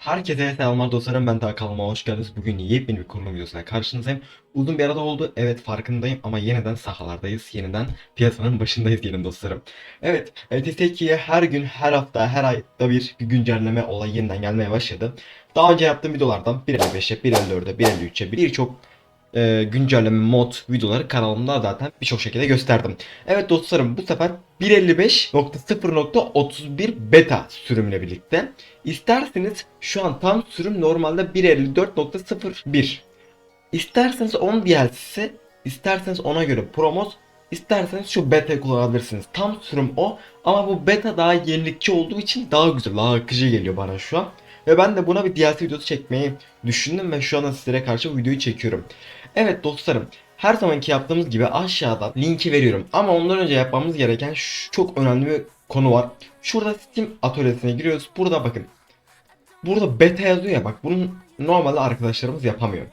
Herkese selamlar dostlarım ben daha kanalıma hoş geldiniz. Bugün yepyeni bir kurulum videosuyla karşınızdayım. Uzun bir arada oldu evet farkındayım ama yeniden sahalardayız. Yeniden piyasanın başındayız gelin dostlarım. Evet TT2'ye her gün her hafta her ayda bir güncelleme olayı yeniden gelmeye başladı. Daha önce yaptığım videolardan 1.55'e 1.54'e 1.53'e birçok e, güncelleme mod videoları kanalımda zaten birçok şekilde gösterdim. Evet dostlarım bu sefer 1.55.0.31 beta sürümüyle birlikte İsterseniz şu an tam sürüm normalde 1.54.01 İsterseniz 10 DLC'si isterseniz ona göre promos isterseniz şu beta kullanabilirsiniz. Tam sürüm o ama bu beta daha yenilikçi olduğu için daha güzel daha akıcı geliyor bana şu an. Ve ben de buna bir DLC videosu çekmeyi düşündüm ve şu anda sizlere karşı bu videoyu çekiyorum. Evet dostlarım her zamanki yaptığımız gibi aşağıda linki veriyorum. Ama ondan önce yapmamız gereken çok önemli bir konu var. Şurada Steam atölyesine giriyoruz. Burada bakın. Burada beta yazıyor ya bak bunun normalde arkadaşlarımız yapamıyor.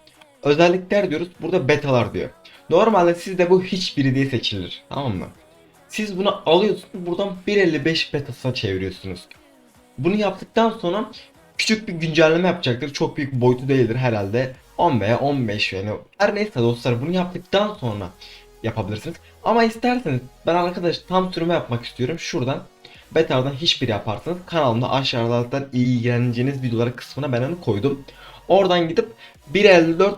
Özellikler diyoruz. Burada betalar diyor. Normalde sizde bu hiçbiri diye seçilir. Tamam mı? Siz bunu alıyorsunuz. Buradan 1.55 betasına çeviriyorsunuz. Bunu yaptıktan sonra küçük bir güncelleme yapacaktır. Çok büyük boyutu değildir herhalde. 10 veya 15 yani her neyse dostlar bunu yaptıktan sonra yapabilirsiniz. Ama isterseniz ben arkadaş tam sürümü yapmak istiyorum. Şuradan Beta'dan hiçbir yaparsanız kanalımda aşağılardan ilgileneceğiniz videoları kısmına ben onu koydum. Oradan gidip 1.54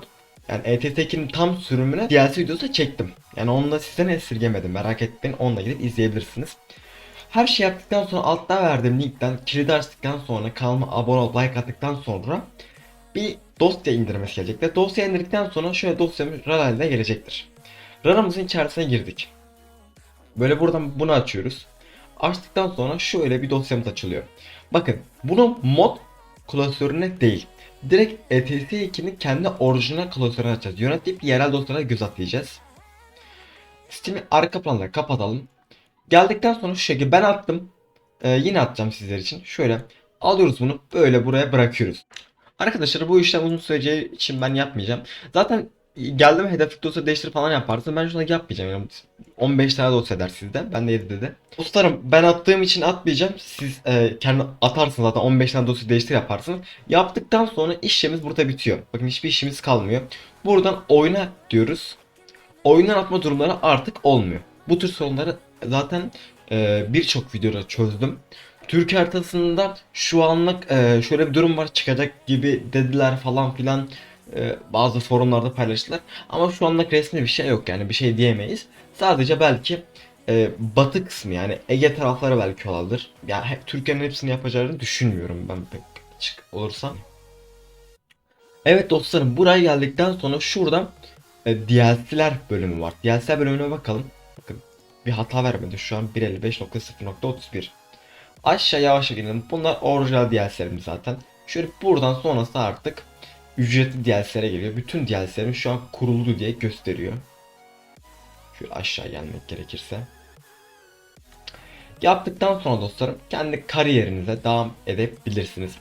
yani E ETS2'nin tam sürümüne DLC videosu çektim. Yani onu da sizden esirgemedim merak etmeyin onu da gidip izleyebilirsiniz. Her şey yaptıktan sonra altta verdiğim linkten kilidi açtıktan sonra kanalıma abone olup like attıktan sonra bir dosya indirmesi gelecek ve dosya indirdikten sonra şöyle dosyamız RAR haline gelecektir. RAR'ımızın içerisine girdik. Böyle buradan bunu açıyoruz. Açtıktan sonra şöyle bir dosyamız açılıyor. Bakın bunu mod klasörüne değil. Direkt E ETS2'nin kendi orijinal klasörüne açacağız. Yönetip yerel dosyalara göz atlayacağız. Steam'i arka planda kapatalım. Geldikten sonra şu şekilde ben attım. Ee, yine atacağım sizler için. Şöyle alıyoruz bunu böyle buraya bırakıyoruz. Arkadaşlar bu işlem uzun süreceği için ben yapmayacağım. Zaten geldim hedef dosya değiştir falan yaparsın. Ben şunu yapmayacağım. Yani 15 tane dosya eder sizde. Ben de 7 dedi. Dostlarım ben attığım için atmayacağım. Siz e, kendi atarsınız zaten 15 tane dosya değiştir yaparsınız. Yaptıktan sonra işlemimiz burada bitiyor. Bakın hiçbir işimiz kalmıyor. Buradan oyna diyoruz. Oyundan atma durumları artık olmuyor. Bu tür sorunları zaten e, birçok videoda çözdüm. Türkiye haritasında şu anlık e, şöyle bir durum var çıkacak gibi dediler falan filan e, bazı forumlarda paylaştılar. Ama şu anlık resmi bir şey yok yani bir şey diyemeyiz. Sadece belki e, batı kısmı yani Ege tarafları belki olabilir. Yani hep Türkiye'nin hepsini yapacağını düşünmüyorum ben pek açık olursam. Evet dostlarım buraya geldikten sonra şurada e, DLC'ler bölümü var. DLC bölümüne bakalım. Bir hata vermedi şu an 155.0.31. Aşağı yavaş inelim. Bunlar orijinal DLC'lerim zaten. Şöyle buradan sonrası artık ücretli DLC'lere geliyor. Bütün DLC'lerim şu an kuruldu diye gösteriyor. Şöyle aşağı gelmek gerekirse. Yaptıktan sonra dostlarım kendi kariyerinize devam edebilirsiniz.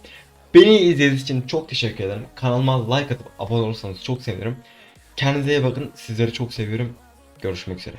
Beni izlediğiniz için çok teşekkür ederim. Kanalıma like atıp abone olursanız çok sevinirim. Kendinize iyi bakın. Sizleri çok seviyorum. Görüşmek üzere.